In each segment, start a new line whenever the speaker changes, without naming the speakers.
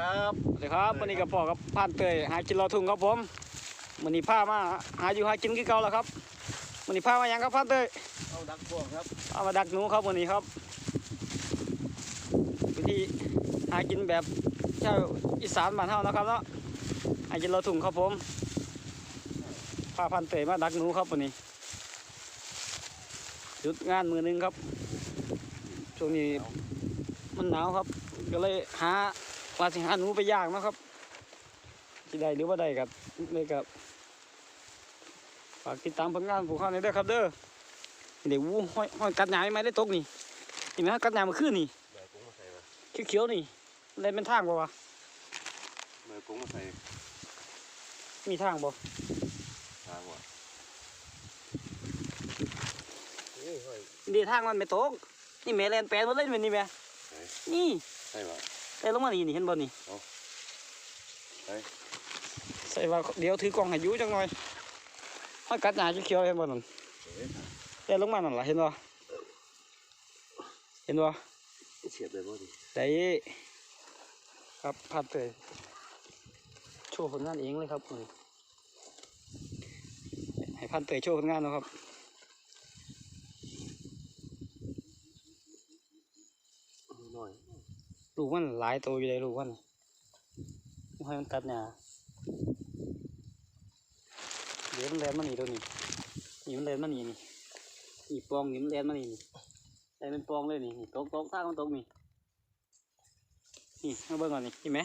ครับ
สวัสดีครับวันนี้กับพ่อกับผ่านเตยหากินรอทุ่งครับผมวันนี้พามาหาอยู่หากินกี่เก่าแล้วครับวันนี้พามาหยังครับผ่านเตย
เอาดักพวกครับ
พามาดักหนูครับวันนี้ครับวิธีหากินแบบชาวอีสานบ้านเฮานะครับเนาะหากินรอทุ่งครับผมพาผ่านเตยมาดักหนูครับวันนี้หยุดงานมือหนึงครับช่วงนี้มันหนาวครับ ก็เลยหา ว่าสิหาหนูไปย่างเนาะครับที่ได้หรือว่าได้กับเลยกับฝากติดตามผลงานของเขาในอยเด้อครับ เด้อเดี๋ยววู้ห้อยห้อยกัดหยาไม่ไหมได้ตกนี่เห็นไหมกัดหยามันขึ้นนี่
เมื่อกุ้งมาใส่มา
เขียวๆนี่เล่นเป็นทางบ่วะ
เมื่อกุ้งมาใส่
มีทางบ่
ทางว่ะนี่ห้อย
ดีทางมันไม่ตกนี่แม่แลนแปลนมาเล่นเป็นนี่แม่
ไหน
นี่
ใช่ป่ะ
แลนลงมานี่นี่เห็นบ่นี่
ใช่
ใส่ว่าเดี๋ยวถือกล้องให้อยูจังหน่อยห้อยกัดหยาเขียวๆเห็นบ่นั่น
เอ๊ะ
แลนลงมานั่นล่ะเห็นบ่เห็นบ่
เฉียบเลยบ่ดิ
ได้ครับพัดเลยโชว์ผลงานเองเลยครับนี่ให้พันเตยโชว์ผลงานเนาะครับ
หน่อย
ลูกมันหลายตัวอยู่เลยลูกมันให้มันกัดเนี่ยเดี๋ยวมันแลนมานี่ตัวนี้นี่มันแลนมานี่นี่นี่ปองนี่มันแลนมานี่นี่แลนเป็นปองเลยนี่นี่ตกตกท่ามันตกนี่นี่มาเบิ่งก่อนนี่เห็นไหม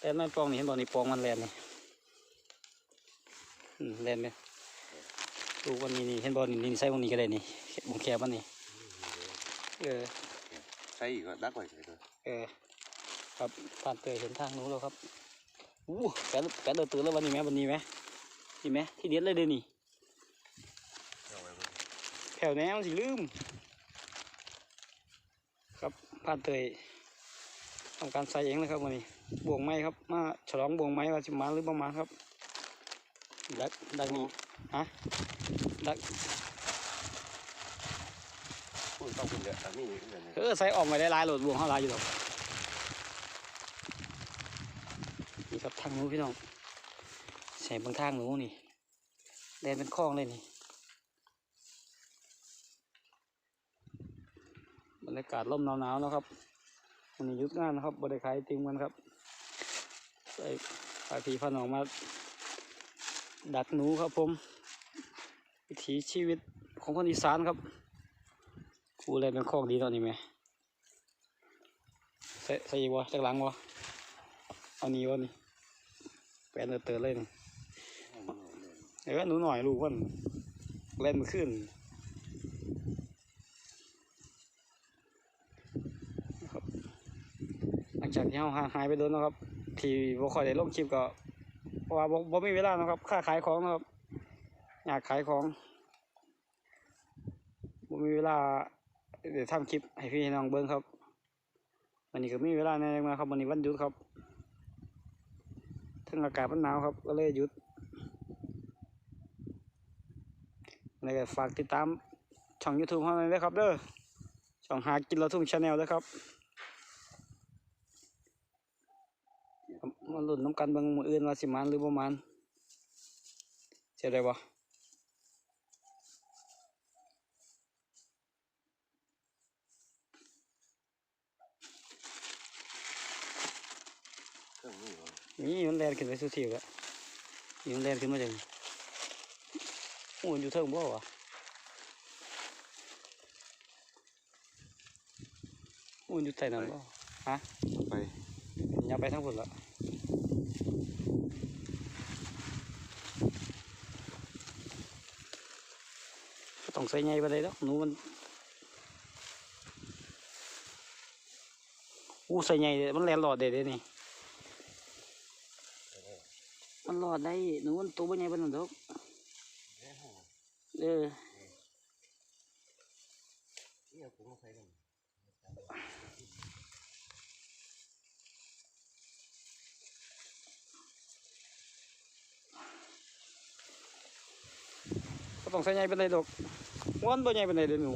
แลนมันปองนี่เห็นบ่นี่ปองมันแลนนี่อืมแลนเลยลูกวันนี้นี่เห็นบ่นี่นี่ใส่วันนี้ก็ได้นี่บุงแคบมันนี่เออ
ใช่อีกก็ดักไว้ใส่ตัว
เออครับผ่านเตยเห็นทางนู้นแล้วครับอู้แปดแปดเดือดตื่นแล้ววันนี้ไหมวันนี้ไหมนี่ไหมที่เด็ดเลยเดี๋ยวนี้
เอาไว้บ่
แถวแนวสิลืม ครับผ่านเตยทำการใส่เองเลยครับวันนี้บวงไม้ครับมาฉลองบวงไม้ว่าสิมาหรือประมาณครับดักดักนี่ฮะดัก
พูดต้องเป็นเดือดอันนี้เหมือนกัน
เออใส่ออกมาได้หลายโหลดบวงเท่าไรอยู่หรอกนี่ครับทางนู้นพี่น้องใส่บางทางหนูนี่แดนเป็นคลองเลยนี่บรรยากาศร่มหนาวๆนะครับวันนี้ยุดงานนะครับบริขายติมกันครับใส่พาพี่พาน้องมาดักหนูครับผม วิถีชีวิตของคนอีสานครับ กูเลยเป็นของดีตอนนี้ไหมใส่ใส่วะจากหลังวะเอานี้วะนี่แปนเตือนเลยนี่เดี๋ยหนูหน่อยลูกวันเล่นมันขึ้นครับหลังจากที่เราหายไปโดนนะครับ ที่บ่ค่อยได้ลงคลิปก็เพราะว่าบ่บ่มีเวลานะครับ ค่าขายของนะครับ อยากขายของบ่มีเวลา เดี๋ยวทำคลิปให้พี่น้องเบิ้งครับวันนี้ก็มีเวลาแน่มาครับวันนี้วันหยุดครับทั้งอากาศมันหนาวครับ ก็เลยหยุดแล้วก็ฝากติดตามช่อง YouTube ของเราด้วยครับเด้อช่องหากินเราทุ่งชาแนลด้วยครับมาหลุ้นน้ำกันบางมืออื่นว่าสิมันหรือประมาณเสียได้บ่
เครื่อง นี้วะ
นี่มันแลนขึ้นไปสุดทีแล้วนี่มันแลนขึ้นมาจากนี่โอ้ยอยู่เทิงบ่วะโอ้ยอยู่ใต้น้ำบ่ฮะ
ไป
อย่าไปทั้งหมดละก็ต้องใส่ใหญ่ไปเลยแล้วหนูมันอู้ใส่ใหญ่เด้มันแลนหลอดเด็ดเลยนี่ มัน หลอดได้หนูมันตัวบ่ใหญ่ปานนั้นดอกเออ
นี่เอากุ้งมาใส่กัน
ก็ต้องใส่ใหญ่เป็นไรดอกม้วนบ่ใหญ่เป็นไรเด้อหนู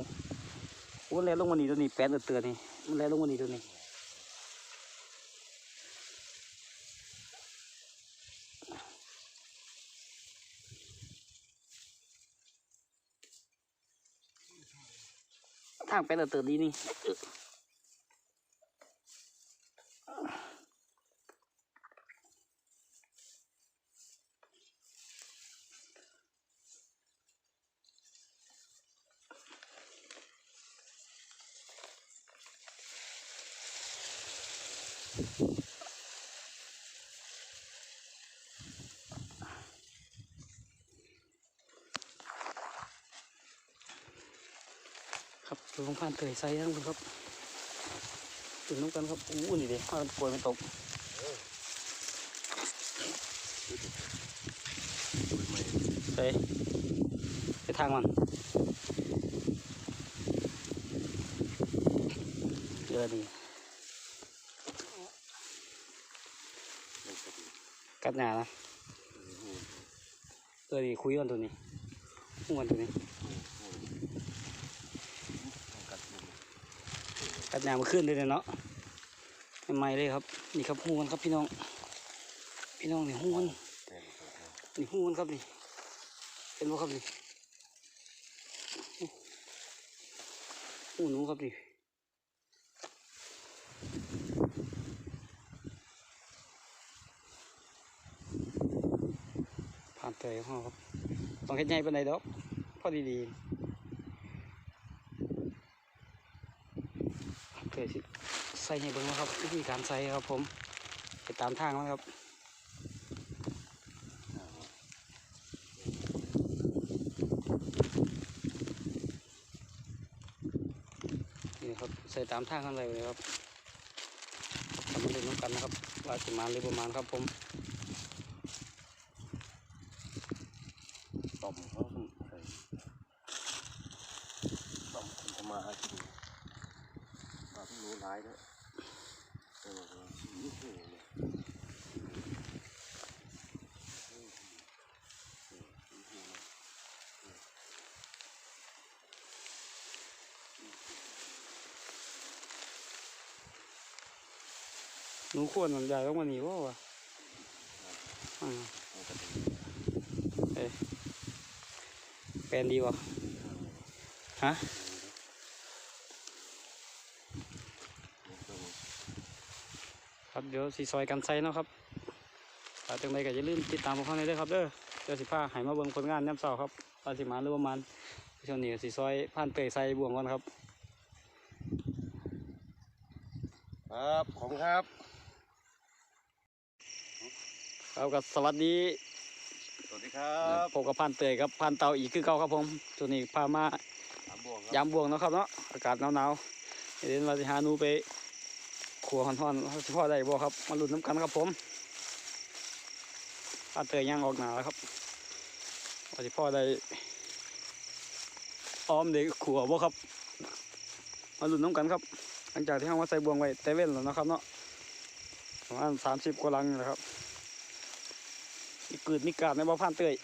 ม้วนแลลงมานี่ตัวนี้แปดเตือนนี่มันแลลงมานี่ตัวนี้างไปแต่เติร์ดดีนี่ ครับดูของผ่านเตยใส่ทั้งหมดครับตื่นน้ำกันครับอู้นี่เด็กพากันป่วยไม่ตก
ดูใหม่
ใส่ไปทางมันเยอะดี
กัด
หนานะเออดีคุยกันตัวนี้หูกันตัวนี้
กัดมัน
กัดหนามาขึ้นเลยเนาะใหม่เลยครับ นี่ครับหูนครับพี่น้อง พี่น้องนี่หูน
นี่
หูนครับนี่เป็นบ่ครับนี่หูหนูครับนี่ผ่านเตยของเราครับต้องเฮ็ดใหญ่ปานใดดอกพอดีๆ ครับเตยสิใส่ให้เบิ่งนะครับวิธีการใส่ครับผมไปตามทางมันครับนี่ครับใส่ตามทางกันเลยครับทำมาเล่นน้ำกันนะครับว่าจะมาหรือประมาณครับผม
ต่อมเขาใส่ต่อมคนมาหากินมาพี่ รู้ร้ายแล้วเออนี่คือเนี่ย
หนูควรมันใหญ่ต้องมาหนีว่าวะอ่า
มันก็เป็น
แปลนดีวะฮะครับเดี๋ยวสีซอยกันใส่เนาะครับถ้าจังใดก็อย่าลืมติดตามพวกเขาในอยเด้อครับเด้อเดี๋ยวสิพาใหายมาเบิ่งผลงานย่ำเสาครับว่าสิมาหรือประมาณช่วงนี้ก็สีซอยผ่านเตยใส่บ่วงก่อนครับ
ครับขอบคุณครับ
ครับก็สวัสดี
สวัสดีครับ
พบกับพันเตยครับพันเตาอีกคือเก่าครับผมช่วงนี้พามา
ถามบวงครับ
ยามบวงเนาะครับเนาะอากาศหนาวๆเดี๋ยวเราจะหาหนูไป ขัวหอนๆเฉพาะได้บ่ครับ มาลุ้นน้ำกันครับผมพันเตยย่างออกหนาแล้วครับว่าจะพ่อได้อ้อมได้ขัวบ่ครับ มาลุ้นน้ำกันครับ หลังจากที่เรามาใส่บวงไว้แต่เว้นแล้วนะครับเนาะประมาณสามสิบกว่าลังนะครับมีกรีดมีกาดในบ่อพันเตย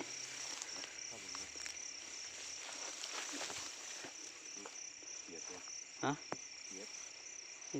เกียรติเลย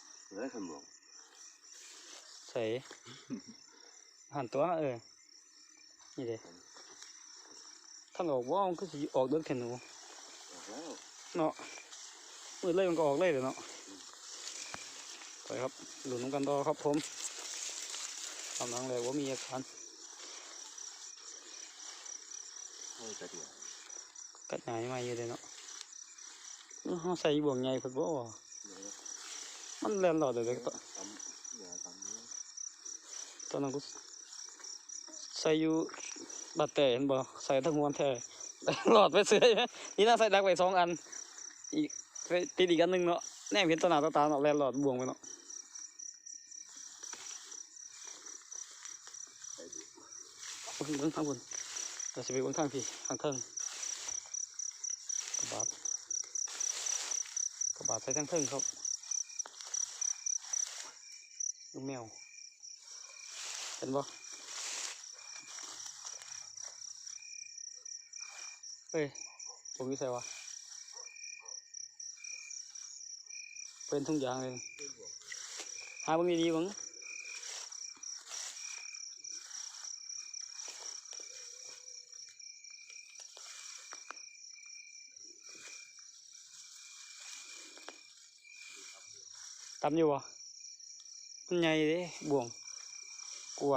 งอยู่นี่ทุกอย่างเฮ้ยคนนี้โอ้มันบวงใหญ่ผดบ่วะมันหลอดได้บ่วะมันตัวใบใหญ่แต่ลูกมันเฮ็ดใหญ่เกินมันบ่ถือเลยไปย่างไปเรื่อย
เหลือคนบวง
ใส่หันตัวเออ นี่เด้ท่านออกว่ามันก็สิออกเดินแค่หนู
ออกแล้ว
เนาะมือเลยมันก็ออกเลยเดี๋ยวเนาะไปครับหลุนกันต่อครับผมกำลังเลยว่ามีอาการ
โอ้ยกระเดียว
กัดหายมาอยู่เลยเนาะเออเขาใส่บ่วงใหญ่เพิ่นบ่ว่า
เดี๋ยวนะ
มันแล่นหลอดเลยเด้อต
ตำอย่าตำนี้
ตอนนั้นกูใส่อยู่บัดแต่เห็นบ่ใส่ทั้งมวนแท้หลอดไปเสือไหมนี่น่าใส่ดักไปสองอัน อีกไปติดอีกอันหนึ่งเนาะแนมเห็นตัวหนาตัวตาเนาะแล่นหลอดบ่วงไปเนาะเอาขึ้นบื้องข้างบนเราจะไปบื้องข้างพี่ข้างเทิงกระบาดกระบาดใส่ทั้งเทิงครับลูกแมว เห็นบ่เฮ้ย ผมอยู่ใส่วะ เป็นทุกอย่างเลย หาบิ่งดีบิ่งตำอยู่วะ ใหญ่เด้บ่วงกลัว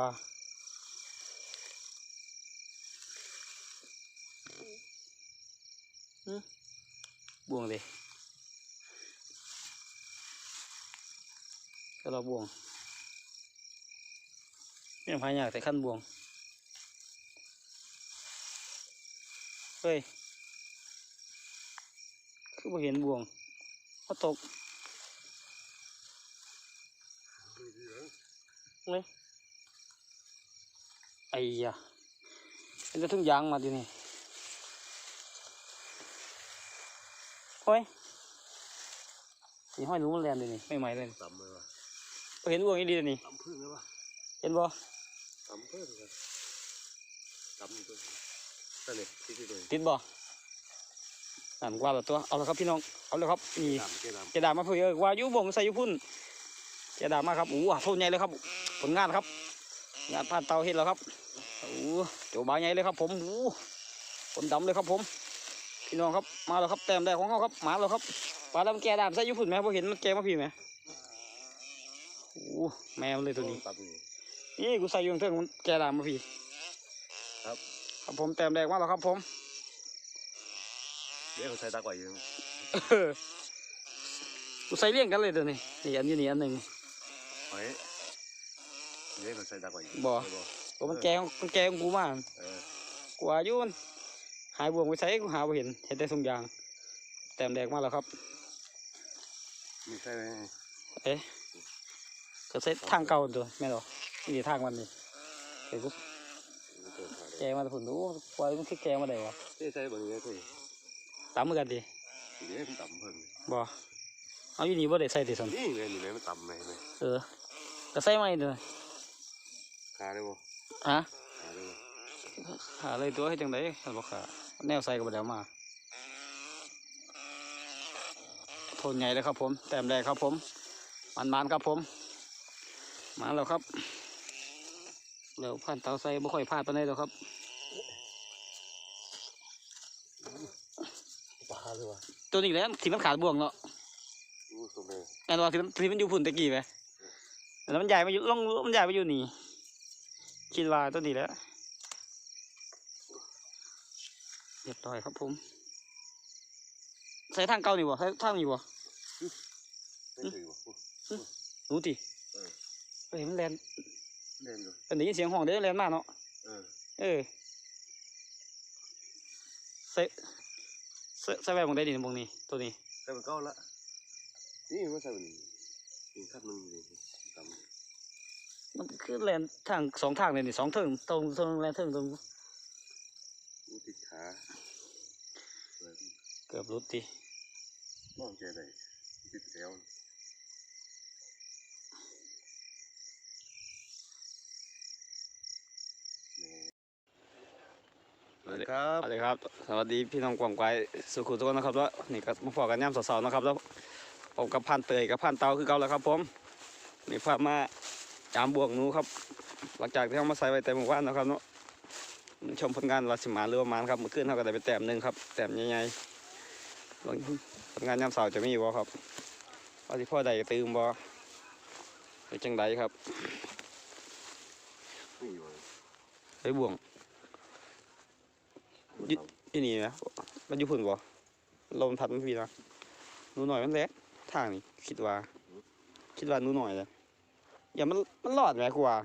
บ่วงเด้ก็เราบ่วงไม่พายอยากแต่ขั้นบ่วงเฮ้ยคือบ่เห็นบ่วงเขาตก เลยไอ้ยะเป็นจะทุ่งยางมาดินี่โอ้ยสีห้อยหนูมันแลนดินี่ไม่ไหมเลย
ตำเลยว่ะ
บ่เห็นบ่วงอีดีนี่
ตำพึ่งเลยว่ะ
เห็นบ่
ตำพึ่งเลยตำตัวนั่นนี่ที่ที่ตัว
ติดบ่นั่นว่าแล้วตัวเอาละครับพี่น้องเอาเลยครับนี่
ตำเกดำ
เจดามาเพื่อว่าอยู่บ่งใส่อยู่พุ่น เจดามาครับโอ้โหโทษใหญ่เลยครับ ผลงานครับ งานผ่านเตาเห็ดแล้วครับโอ้โหเจ้าบาใหญ่เลยครับ ผมโอ้โหผลดำเลยครับผม พี่น้องครับมาแล้วครับแต้มแรกของเขาครับมาแล้วครับปลาดำแกดามใส่อยู่พุ่นไหมพอเห็นมันแกมาพี่ไหมโอ้โหแมวเลยตัวนี้
ตำนี่
นี่กูใส่อยูข้างเทิงมันแกดามมาพี่
ครับ
ครับผมแต้มแรกมาแล้วครับผม
เดี๋ยวเขาใส่ตาก่อยอยู่
เออกูใส่เลี้ยงกันเลยตัวนี้นี่อันนี้นี่อันหนึ่ง
เฮ้ยเดี๋ยวเขาใส่ตาก่อยอยู่
บ่
บ่
ตัวมันแกของมันแกของกูมา
เออ
กูอายุมันหายบ่วงไปใส่กูหาบ่เห็นเห็นแต่ทรงยาง แต้มแดงมาแล้วครับ
มีใช่ไหม
เอ๊ะก็ใส่ทางเก่าตัวแม่นหรอนี่ทางมันนี่เดี๋ยวกู
มีตัวขา
แก
เลย
มาแต่ผลดูปล่อยมันคือแกมาได้วะ
เจ๊ใส่บางอย่างเลย
ตามมือกันดิ
เดี๋ยวมันตำเพิ่ง
บ่เอาอยู่นี่บ่ได้ใส่ติสัน
นี่เลยนี่เลยมันตำไหมไหม
เออ ก็ใส่ไม่เด้อ
ขาเลยบ่
ฮะ
ขาเลยบ่
หาเลยตัวให้จังได๋คันบ่ขาแนวใส่ก็บ่ได้เอามาโทนใหญ่เลยครับผมแต้มแรกครับผม มันๆครับผม มาแล้วครับเดี๋ยวผ่านเตาใส่บ่ค่อยพลาดปานใดหรอกครับ
ปลาเลยว่ะ
ตัวนี้แหละที่มันขาดบ่วงเนาะ
อู้สมเลย
แอนว่าที่มันที่มันอยู่พุ่นตะกี้ไหม แล้วมันใหญ่มาอยู่ลงมันใหญ่มาอยู่นี่คิดว่าตัวนี้แหละเรียบร้อยครับผมใส่ทางเก่านี่บ่ใส่ทางนี้บ่
ไม่ถือบ่
หนูติ
เออ
เฮ้ยมันแลน
เล่นอยู่
เป็นได้ยินเสียงห้องเด้อแลนมาเนาะ
เออ
เออใส่ใส่ใส่ไว้หมองได้ดิหมองนี้ตัวนี้
ใส่มันเก้าละนี่มันใส่มันอีกขั้นหนึ่งเลยตำ
มันคือแลนทางสองทางเลยนี่สองเทิงตรงตรงแลนเทิงตรง
อู้ติดขาเออ
เกือบรุดติ
มองใจได้ติดแถวสวัสดีครับ
สวัสดีครับ สวัสดีพี่น้องกวางไกวสุขุมทุกคนนะครับแล้วนี่ก็มาพอกันย่ำสาวๆนะครับแล้วผมกับพันเตยกับพันเตาคือเก่าแล้วครับผมนี่พามา จามบวกนูครับ หลังจากที่เขามาใส่ไว้แต่หมู่บ้านนะครับเนาะชมผลงานราชิมาหรือว่ามานครับมื่อคืนเขาก็ได้ไปแต้มหนึ่งครับแต้มใหญ่ๆผลงานย่ำสาจะมีบ่ครับว่าที่พ่อใดตื่มบ่หรือจังใดครับ
นี่อยู่
ไปบ่วงที่นี่นะมันอยู่พุ่นบ่ลมพัดมันพี่นะนูหน่อยมันเล็กทางนี่คิดว่า คิดว่านูหน่อยเลย อย่ามันมันรอดไหมกูว่า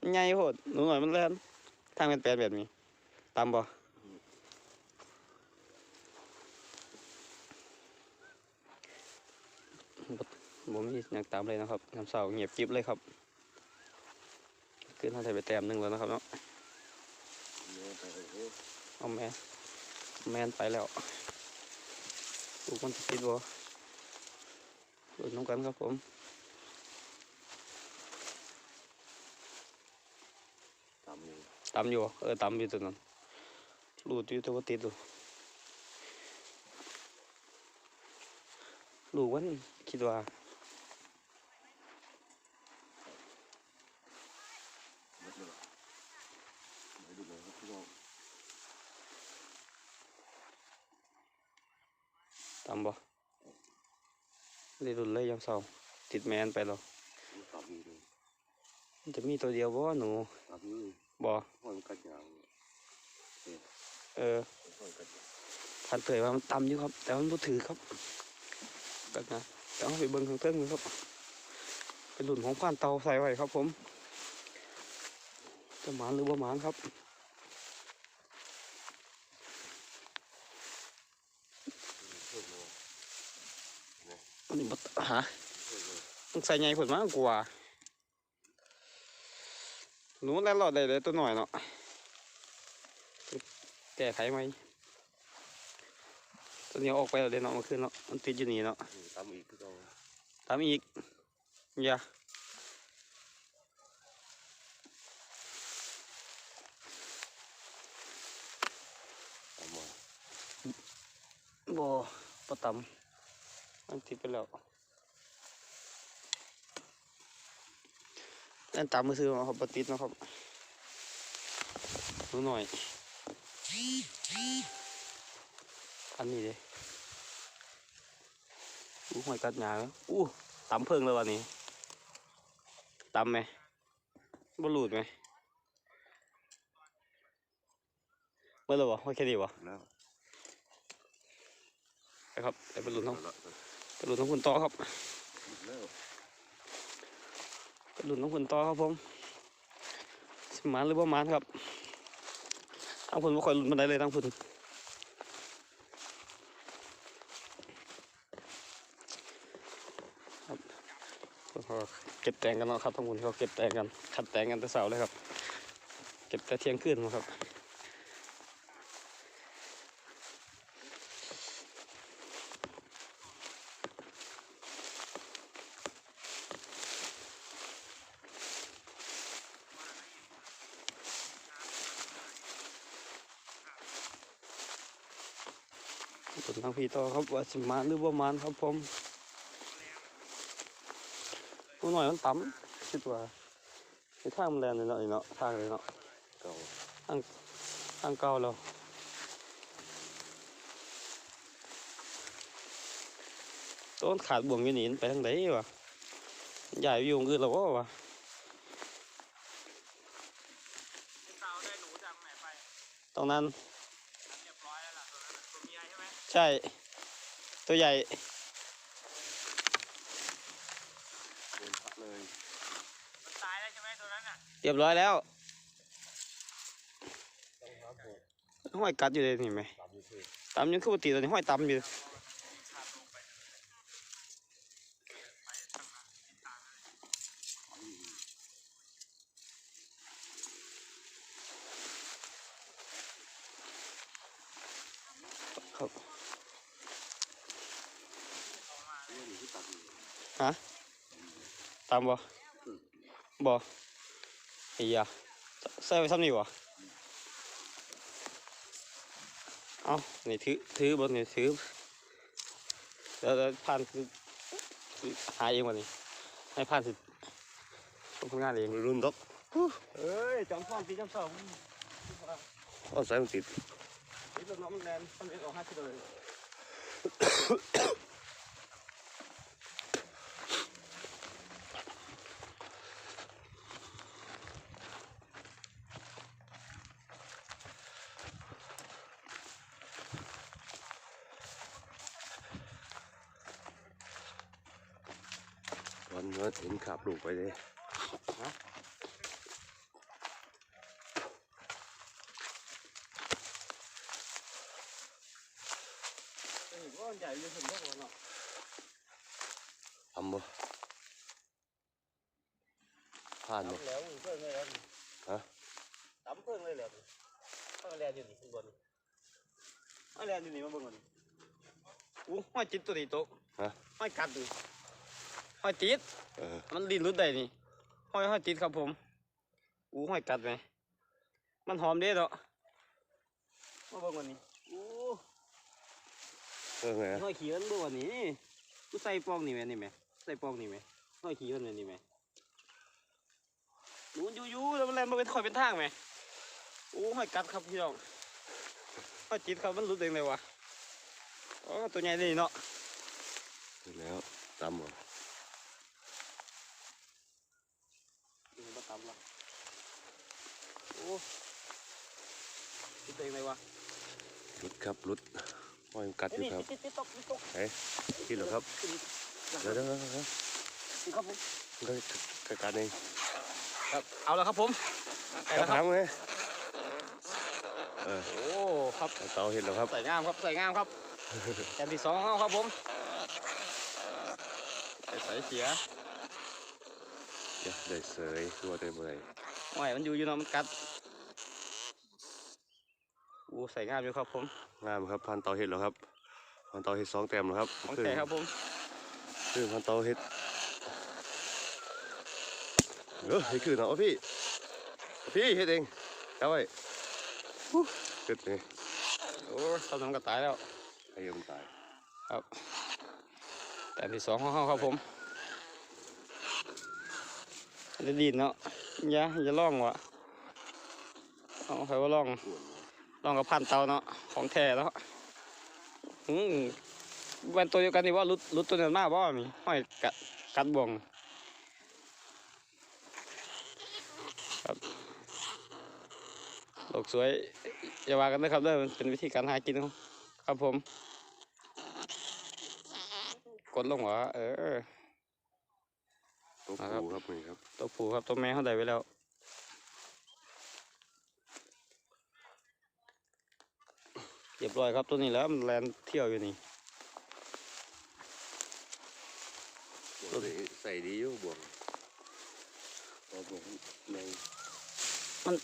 มันใหญ่โพดหนูหน่อยมันแล่นทางเป็นแปลนแบบนี้ตามบ่บ่มีอยางตามเลยนะครับน้ำเสาเงียบกิบเลยครับ ขึ้นทางไทยไปแต้มหนึ่งแล้วนะครับเนาะ
เอา
แมนแมนไปแล้วลูกมันติดบ่ลุ้นน้ำกันครับผม
ตามนี้
ตำอยู่บ่เออตำอยู่ตัวนั้นรูดอยู่แตัวาติดอยู่ลูกวันคิดว่า
หมดเลยไม่ดูเลยครับพี่น้อง
ตำบ่เลยรุนเลยยังเศร้าติดแมนไปแล้ว
ตามนี้เลย
มันจะมีตัวเดียวบ่หนู
ตามนี้
บ่
ห้อยกัดยาง
เออ
ห้อยกัดยาง
พันเผยว่ามันต่ำอยู่ครับ แต่มันบ่ถือครับแบบนะแต่เอาไปเบิ่งข้างเทิงเลยครับ เป็นหลุนของผ่านเตาใส่ไว้ครับ ผมจะหมานหรือบ่หมานครับ
เพิ่มเลย
อันนี้บ่หา
เพิ่มเลย
ต้องใส่ใหญ่ผลมากกว่า หนูแล่นหลอดได้เลยตัวหน่อยเนาะแก้ไขไหมตัวนี้เอาออกไปแล้วเดี๋ยวเนาะเมาขึ้นเนาะมันติดอยู่นี่เนาะ
นี่ตามอีกคือต้อง
ตามอีกอย่า
ตามมา
บ่ปะตำมันติดไปแล้ว เล่นตามมือซื้อมาครับปติดเนาะครับดูหน่อย อันนี้เด้อู้หอยกัดหยาแล้วอู้ตำเพิ่งเลยวันนี้ตำไหมบ่หลุดไหมเมื่อไรวะหอยแค่นี้วะ
แล้ว
ไปครับไปบรรลุน้อง
แล้ว
บรรลุน้องคุณต่อครับ
หลุ
นน้องคุณต่อครับผมสิหมานหรือว่ามานครับทางพุ่นบ่ค่อยหลุดมาได้เลยทางพุ่นครับก็เก็บแตงกันเนาะครับทางพุ่นเขาเก็บแตงกันขัดแตงกันแต่เสาเลยครับ เก็บแต่เที่ยงคืนครับ ผลทางพี่ต่อครับว่าสิมาหรือบ่มานครับผมผู้หน่อยมันต่ำคิดว่าในทางมันแลนเลยเนาะเนาะทางเลยเนาะ
เก่า
ทางเก่าแล้วต้นขาดบ่วงอยู่นี่มันไปทางไหนวะใหญ่ไปอยู่งอื่นแล้ววะวะ
ต
รงนั้น
ใช่ไหม
ใช่ ตัวใหญ่
โดนพักเลย
มันตายแล้วใช่ไหมตัวนั้นน่ะ
เรียบร้อยแล้ว
ต้องครับผม
ห้อยกัดอยู่เลยนี่ไหม
ตามนี้คือ
ตำยังคือปกติตัวนี้ห้อยตำอยู่
ขาดลงไปไปทางนั้นทิศทางนั้น
ครับ
เอามา
เรื่องนี้ที่ตัดอยู่
ฮะตามบ่บ่ไอ้ยาใส่ไว้ซ้ำนี่บ่เอานี่ถือถือบนนี่ถือเดี๋ยวเดี๋ยวผ่านคือหาเองวันนี้ให้ผ่านสิต้องทำงานเอง
รุ่นดอก
เอ้ยจำฟอนตีจำสอง
เอาใส่มันติด
นี่ตัวน้องมันแลนมันเป็นออกห้ากิโลเลย
วันเมื่อเห็นขับลูกไปเลย
นี่ก็ใหญ่เลยถึงพวกเราเนาะ
ทำบ่ผ่านบ่
ตำแล้วมึงเพิ่งเลยแล้ว
ฮะ
ตำเพิ่งเลยแล้วต้องแลนอยู่นี่ข้างบนไม่แลนอยู่นี่มาเบิ่งก่อนอู้ห้อยจิตตัวนี้โตะ
ฮะ
ห้อยกัดดู ห้อยติด
เออ
มันดินรุดได้นี่ห้อยห้อยติดครับผมอู้ห้อยกัดไหมมันหอมเด้เนาะมาเบิ่งวันนี้อู้
เออไง
ห้อยขี้มันเบิ่งวันนี้กูใส่ปองนี่แม่นี่แม่ใส่ปองนี่แม่ห้อยขี้มันแม่นี่แม่หนูอยู่อยู่แล้วมันแล่นมาเป็นข่อยเป็นทางแม่อู้ห้อยกัดครับพี่น้องห้อยติดครับมันรุดเองเลยวะอ๋อตัวใหญ่ดีเนาะ
ถึงแล้วตำเหรอ
ดูมาตำละโอ้รุดเองเลยวะ
รุดครับรุดห้อยกัดอยู่
นี่
ครับ
ติดติดตกติดตก
เฮ้ยที่เหรอครับเดี๋ยวเดี๋ยวเดี๋ยวเดี๋ยว
ครับผม
ก็จัดการเอง
ครับเอาแล้วครับผมใส่
ครั
แล้
บ
วครับ
ทำไงเออ
โอ้ครับ
เตาเห็นแล้วครับ
ใส่งามครับใส่งามครับแกนที่สองของเราครับผมใส่ใส่เสีย
เดี๋ยวได้เสยตัวได้เมื่อย
โอ้ยมันอยู่อยู่เนาะมันกัดโอ้ใส่งามอยู่ครับผม
งามครับพันเตาเห็ดแล้วครับพันเตาเห็ดสองแต้มแล้วครับ
ของแท้ครับผม
คือพันเตาเห็ดเออให้คือเนาะเอาพี่เอาพี่เห็ดเองเอาไว้ฮู้เกิดไง
โอ้ทำน้ำกระตายแล้ว
ให้มันตาย
ครับแกนที่สองของเราครับผมจะดีดเนาะอย่าอย่าล่องวะเอาใครว่าล่อง
อ้วน
ลองกับพันเตาเนาะของแท้แล้วอืมแวนตัวเดียวกันนี่ว่ารุดรุดตัวนั้นมากบ่มีห้อยกัดกัดบ่วงครับโลกสวยอย่าว่ากันนะครับเด้อมันเป็นวิธีการหากินของครับผม กดลงหัวเออ
ตัว
อ่าครับ
ผูครับนี่ครับ
ตัวผู้ครับตัวแม่เขาได้ไว้แล้ว รียบร้อยครับตัวนี้แล้วมันแลนเที่ยวอยู่นี่
ตัวนี้ใส่ดีอยู่บวกเอาบวกแมงมัน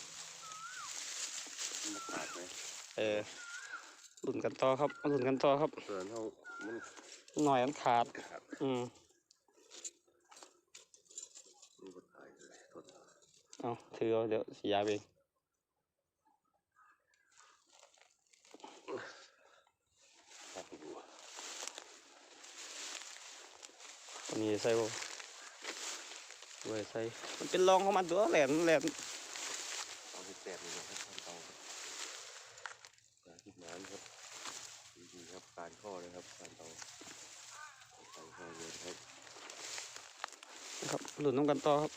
ขาดไหม
เออลุ่นกันต่อครับมาลุ่นกันต่อครับ
ส่วนเขามัน
หน่อยมันขาด
ขาด
อืม
มันก็ตายเลยโทษ
เอาถือเอาเดี๋ยวสียาเอง
ครับผม
ตัวนี้ใส่บ่ไว้ใส่มันเป็นรองของมันตัวแหลมแหลม
เอาไปแตกเลยนะครับท่านเตาครับสาธิตน้ำครับดีๆครับการข้อเลยครับการเตาการข้อเลยครับ
ครับลุ่นน้ำกันต่อครับ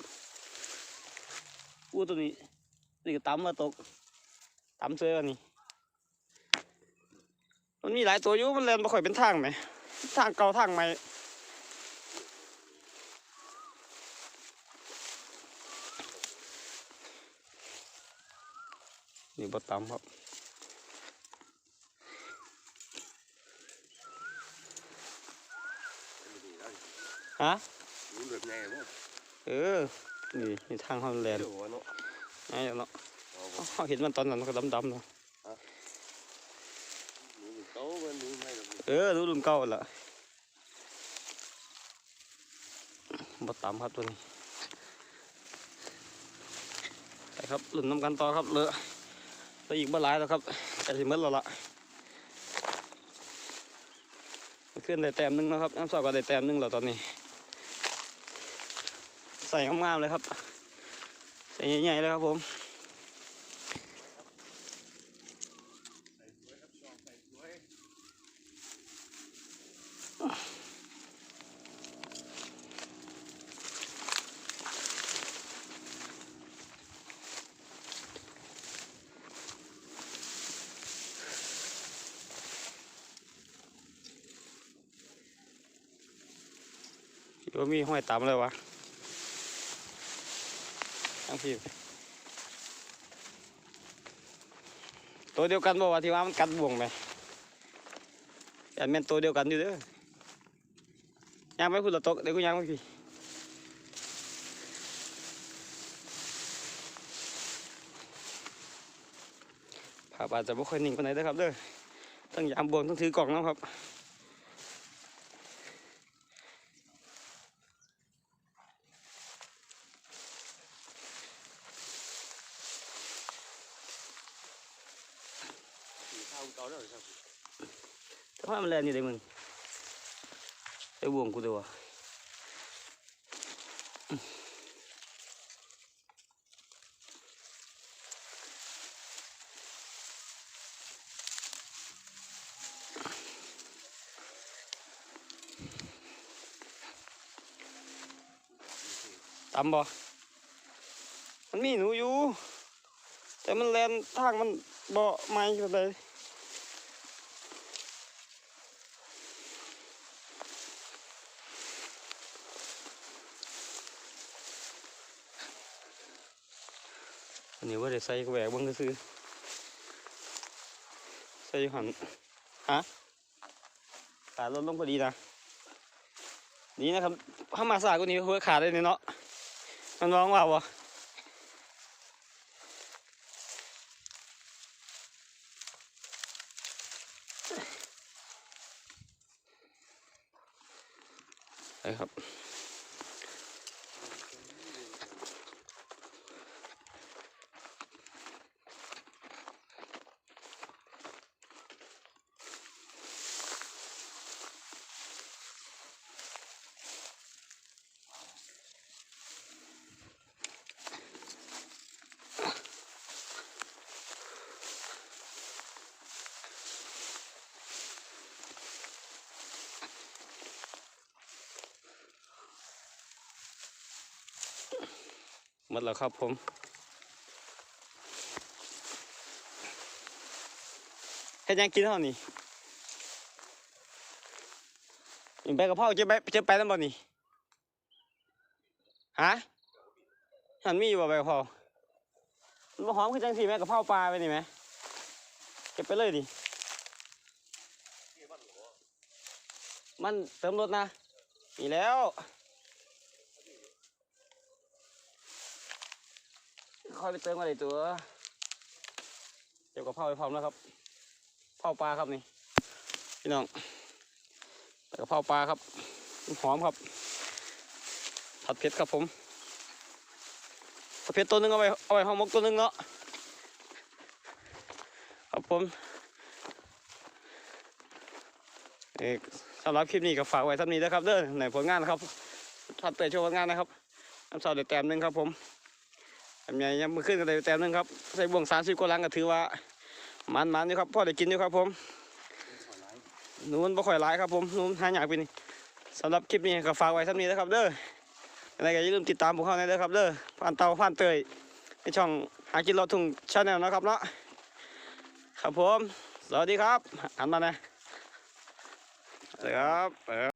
อู้ตัวนี้นี่ก็ตำมาตกตำเสื้อนี่มันมีหลายตัวอยู่มันแลนมาค่อยเป็นทางไหมทางเก่าทางใหม่ บดตำครับฮะ
รู้แบบไงมั้ง
เออ นี่นี่ทางเขาแลน
เดี๋ยววะเนาะ
ไงเนาะ
เอา
เขาเห็นมันตอนนั้นมันก็ดำๆเนาะ
หนูเต้ามันหนูไม่หรอก
เออรู้รุ่นเก่าละบดตำครับตัวนี้ไปครับรุ่นน้ำกันต่อครับเลอะเล อะอีกบ่อไรแล้วครับจะสิหมดแล้วล่ะขึ้นได้แต้มนึงแล้วครับน้ำสอกก็ได้แต้มนึงแล้วตอนนี้ ใส่งามๆเลยครับ ใส่ใหญ่ๆเลยครับผม คิดว่ามีห้อยต่ำเลยวะทั้งพี่ตัวเดียวกันบอกว่าที่ว่ามันกัดบ่วงไหมยันแมนตัวเดียวกันอยู่เด้อย่างไม่พูดละตกเดี๋ยวกูย่างไม่พี่ภาพอาจจะไม่ค่อยนิ่งปานไหนเด้ครับเด้อต้องยามบวงต้องถือกล่องนะครับ
เก่าแล้วครับ
แต่ว่า มันแลนอยู่เลยมึงไอ้บ่วงกูตัวะตำบ่ มันมีหนูอยู่ แต่มันแลนทางมันบ่ไม่ไปเลย นนี้ว่าได้ใส่กระแหวกเบังก็ซื้อใส่หันฮะขาลดลงพอดีนะนี่นะครับถ้ามาสากว่านี้หัวขาดเลยเนาะมันร้องว่าวะใช่ครับ มดแล้วครับผมเฮ็ดยังกินเท่านี้นี่ใบกะเพราจะไปจะไปแล้วบ่นี่ฮะหันมีอยู่บ่ใบกะเพรามันหอมคือจังสิแม่กะเพราปลาไปนี่แหมเก็บไปเลยดิ มันเติมรถนะ มีแล้ว ค่อยไปเติมมาเลยตัวเดี๋ยวกับเผาไปพร้อมแล้วครับเผาปลาครับนี่พี่น้องแต่กับเผาปลาครับหอมครับผัดเผ็ดครับผมผัดเผ็ดตัวหนึงเอาไว้เอาไว้ห้องมกตัวหนึงเนาะครับผมเอกสำหรับคลิปนี้ก็ฝากไว้ท่านี้นะครับเด้อในผลงานนะครับทัดเตะโชว์ผลงานนะครับน้ำซอสเด็ดแต้มหนึงครับผม ทำไงยังมือขึ้นกันเลยแต้มหนึงครับใส่บ่วงสามสิบกว่าลังก็ถือว่ามันมันอยู่ครับพ่อได้กินอยู่ครับผมนูมันบ่ค่อยหลายครับผมนูนหายากไปนี่สำหรับคลิปนี้ก็ฝากไว้ท่านี้นะครับเด้ออะไรก็อย่าลืมติดตามพวกเขาในเด้อครับเด้อผ่านเตาผ่านเตยในช่องหากินรอดทุ่งชาแนลนะครับเนาะครับผม สวัสดีครับหันมานะสวัสดีครับ